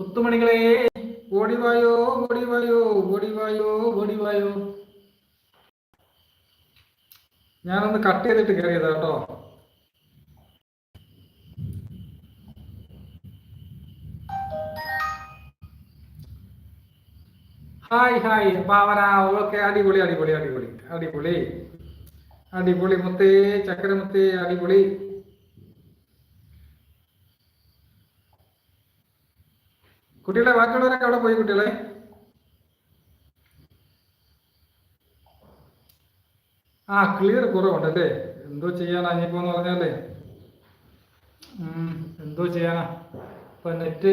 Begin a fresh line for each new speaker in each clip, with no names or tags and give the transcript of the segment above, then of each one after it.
മുത്തുമണികളെ ഓടിവായോ ഓടിവായോ ഓടിവായോ ഓടിവായോ. ഞാനൊന്ന് കട്ട് ചെയ്തിട്ട് കയറിയതാ കേട്ടോ. ഹായ് ഹായ് പാവന ഓക്കെ അടിപൊളി അടിപൊളി അടിപൊളി അടിപൊളി. അടിപൊളി മുത്തേ ചക്കര മുത്തേ അടിപൊളി. കുട്ടികളെ ബാക്കിയുള്ളവരൊക്കെ അവിടെ പോയി കുട്ടികളെ? ആ ക്ലിയർ കുറവുണ്ട് അല്ലേ എന്തോ ചെയ്യാനാ ഇനിയിപ്പോ എന്ന് പറഞ്ഞാലേ. എന്തോ ചെയ്യാനാ. ഇപ്പൊ നെറ്റ്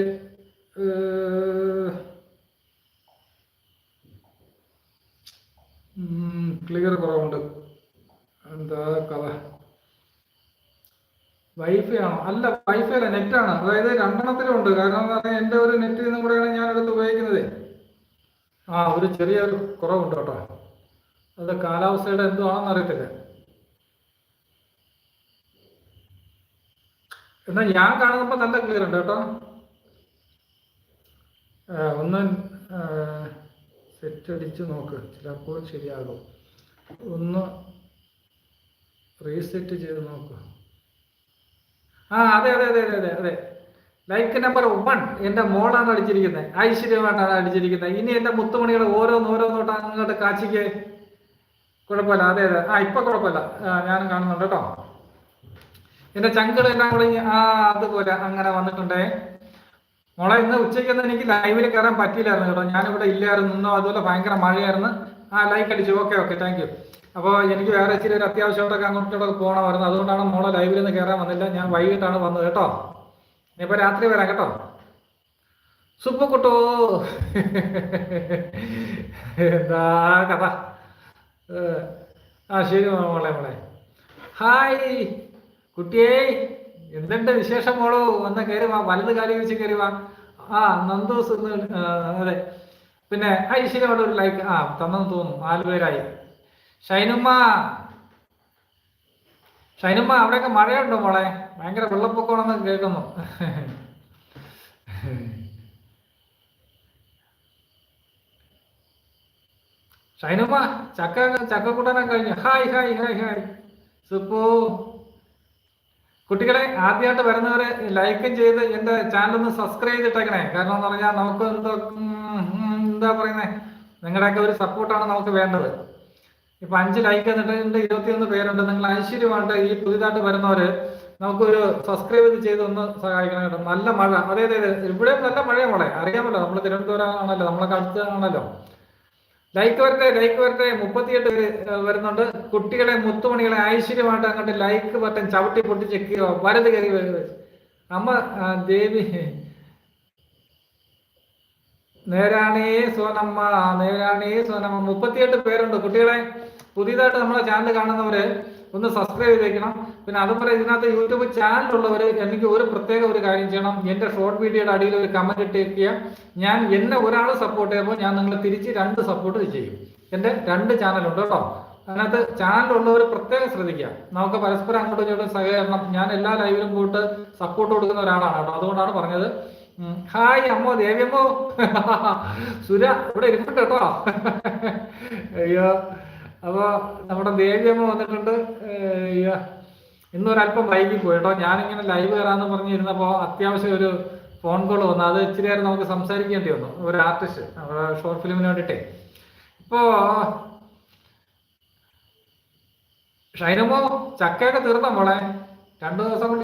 ക്ലിയർ കുറവുണ്ട് എന്താ കഥ വൈഫൈ ആണോ? അല്ല വൈഫൈ അല്ല നെറ്റ് ആണ്. അതായത് രണ്ടെണ്ണത്തിലും ഉണ്ട്. കാരണം എന്റെ ഒരു നെറ്റ് നിന്നും കൂടെയാണ് ഞാൻ എടുത്ത് ഉപയോഗിക്കുന്നത്. ആ ഒരു ചെറിയ ഒരു കുറവുണ്ട് കേട്ടോ. അത് കാലാവസ്ഥയുടെ എന്തോ ആണെന്ന് അറിയത്തില്ല. എന്നാൽ ഞാൻ കാണുമ്പോൾ നല്ല ക്ലിയർ ഉണ്ട് കേട്ടോ. ഒന്ന് സെറ്റ് അടിച്ച് നോക്ക്. ചിലപ്പോൾ ശരിയാകും. ഒന്ന് റീസെറ്റ് ചെയ്ത് നോക്ക്. ആ അതെ അതെ അതെ അതെ അതെ ലൈക്ക് നമ്പർ വൺ എന്റെ മോളാണ് അടിച്ചിരിക്കുന്നത് ഐശ്വര്യമായിട്ടാണ് അടിച്ചിരിക്കുന്നത് ഇനി എന്റെ മുത്തുമണികൾ ഓരോന്ന് ഓരോന്നോട്ട് അങ്ങോട്ട് കാച്ചിക്ക്. കുഴപ്പമില്ല. അതെ അതെ. ആ ഇപ്പൊ കുഴപ്പമില്ല. ഞാനും കാണുന്നുണ്ട് കേട്ടോ. എന്റെ ചങ്കുകൾ എല്ലാം കൂടി ആ അതുപോലെ അങ്ങനെ വന്നിട്ടുണ്ടേ. മോളെ ഇന്ന് ഉച്ചയ്ക്കൊന്നും എനിക്ക് ലൈവിൽ കയറാൻ പറ്റിയില്ലായിരുന്നു കേട്ടോ. ഞാനിവിടെ ഇല്ലായിരുന്നു. നിന്നോ അതുപോലെ ഭയങ്കര മഴയായിരുന്നു. ആ ലൈക്ക് അടിച്ചു. ഓക്കെ ഓക്കെ താങ്ക് അപ്പോൾ എനിക്ക് വേറെ ഇച്ചിരി ഒരു അത്യാവശ്യമായിട്ടൊക്കെ അങ്ങോട്ടൊക്കെ പോകണമായിരുന്നു അതുകൊണ്ടാണ് മോളെ ലൈവിൽ നിന്ന് കയറാൻ വന്നില്ല. ഞാൻ വൈകിട്ടാണ് വന്നത് കേട്ടോ. ഇനിയിപ്പോൾ രാത്രി വരാം കേട്ടോ. സുപ്പുക്കുട്ടോ എന്താ കഥ? ആ ശരി മോളെ മോളെ ഹായ്. കുട്ടിയെ എന്തുണ്ട് വിശേഷം മോളോ? വന്ന് കയറി വാ വലത് കാലി വെച്ച് കയറി വാ. ആ നന്ദോസ് അതെ. പിന്നെ അവിടെ ഒരു ലൈക്ക് ആ തന്നെന്ന് തോന്നുന്നു. നാല് പേരായി. ഷൈനുമ്മ. ഷൈനുമ്മ അവിടെയൊക്കെ മഴയുണ്ടോ മോളെ? ഭയങ്കര വെള്ളപ്പൊക്കമാണെന്ന് കേൾക്കുന്നു. ഷൈനുമ്മ ചക്ക ചക്ക കൂട്ടാനൊക്കെ കഴിഞ്ഞു. Hi hi hi hi. Suppu. കുട്ടികളെ ആദ്യമായിട്ട് വരുന്നവരെ ലൈക്കും ചെയ്ത് എന്റെ ചാനൽ ഒന്ന് സബ്സ്ക്രൈബ് ചെയ്തിട്ടേക്കണേ. കാരണം എന്ന് പറഞ്ഞാൽ നമുക്ക് എന്തോ എന്താ പറയുന്നത് നിങ്ങളുടെയൊക്കെ ഒരു സപ്പോർട്ടാണ് നമുക്ക് വേണ്ടത്. ഇപ്പൊ അഞ്ച് ലൈക്ക് എന്നിട്ടുണ്ട് ഇരുപത്തിയൊന്ന് പേരുണ്ട്. നിങ്ങൾ ഐശ്വര്യമായിട്ട് ഈ പുതിയതായിട്ട് വരുന്നവര് നമുക്കൊരു സബ്സ്ക്രൈബ് ചെയ്ത് ഒന്ന് സഹായിക്കണം കേട്ടോ. നല്ല മഴ. അതെ അതെ ഇവിടെ നല്ല മഴയാണ് മോളെ. അറിയാമല്ലോ നമ്മൾ തിരുവനന്തപുരം ആണല്ലോ നമ്മളൊക്കെ അടുത്താണല്ലോ ലൈക്ക് വരട്ടെ ലൈക്ക് വരട്ടെ. മുപ്പത്തിയെട്ട് പേര് വരുന്നുണ്ട്. കുട്ടികളെ മുത്തുമണികളെ ഐശ്വര്യമായിട്ട് അങ്ങോട്ട് ലൈക്ക് ബട്ടൺ ചവിട്ടി പൊട്ടിച്ച് വലത് കയറി വരുന്നത് അമ്മ ദേവി നേരാണേ സോനമ്മ നേരാണേ സോനമ്മ മുപ്പത്തിയെട്ട് പേരുണ്ട്. കുട്ടികളെ പുതിയതായിട്ട് നമ്മളെ ചാനൽ കാണുന്നവര് ഒന്ന് സബ്സ്ക്രൈബ് ചെയ്തേക്കണം. പിന്നെ അതുപോലെ ഇതിനകത്ത് യൂട്യൂബ് ചാനലുള്ളവർ എനിക്ക് ഒരു പ്രത്യേക ഒരു കാര്യം ചെയ്യണം. എന്റെ ഷോർട്ട് വീഡിയോയുടെ അടിയിൽ ഒരു കമന്റ് ഇട്ടേക്കുക. ഞാൻ എന്നെ ഒരാൾ സപ്പോർട്ട് ചെയ്യുമ്പോൾ ഞാൻ നിങ്ങളെ തിരിച്ച് രണ്ട് സപ്പോർട്ട് ചെയ്യും. എന്റെ രണ്ട് ചാനലുണ്ട് കേട്ടോ. അതിനകത്ത് ചാനലുള്ളവർ പ്രത്യേകം ശ്രദ്ധിക്കുക. നമുക്ക് പരസ്പരം അങ്ങോട്ടും ഇങ്ങോട്ടും സഹകരണം. ഞാൻ എല്ലാ ലൈവിലും പോയിട്ട് സപ്പോർട്ട് കൊടുക്കുന്ന ഒരാളാണ് കേട്ടോ. അതുകൊണ്ടാണ് പറഞ്ഞത്. ഹായ് അമ്മോ ദേവിയമ്മോ. സുര ഇവിടെ ഇരിപ്പുണ്ട് കേട്ടോ. അയ്യോ അപ്പൊ നമ്മുടെ ദേവിയമ്മ വന്നിട്ടുണ്ട്. അയ്യോ ഇന്നൊരല്പം വൈകി പോയി കേട്ടോ. ഞാനിങ്ങനെ ലൈവ് കയറാന്ന് പറഞ്ഞിരുന്നപ്പോ അത്യാവശ്യം ഒരു ഫോൺ കോൾ വന്നു. അത് ഇച്ചിരി നേരം നമുക്ക് സംസാരിക്കേണ്ടി വന്നു. ഒരു ആർട്ടിസ്റ്റ് ഷോർട്ട് ഫിലിമിന് വേണ്ടിയിട്ടേ. ഇപ്പോ ഷൈനമോ ചക്കയൊക്കെ തീർന്നോ മോളെ? രണ്ടു ദിവസം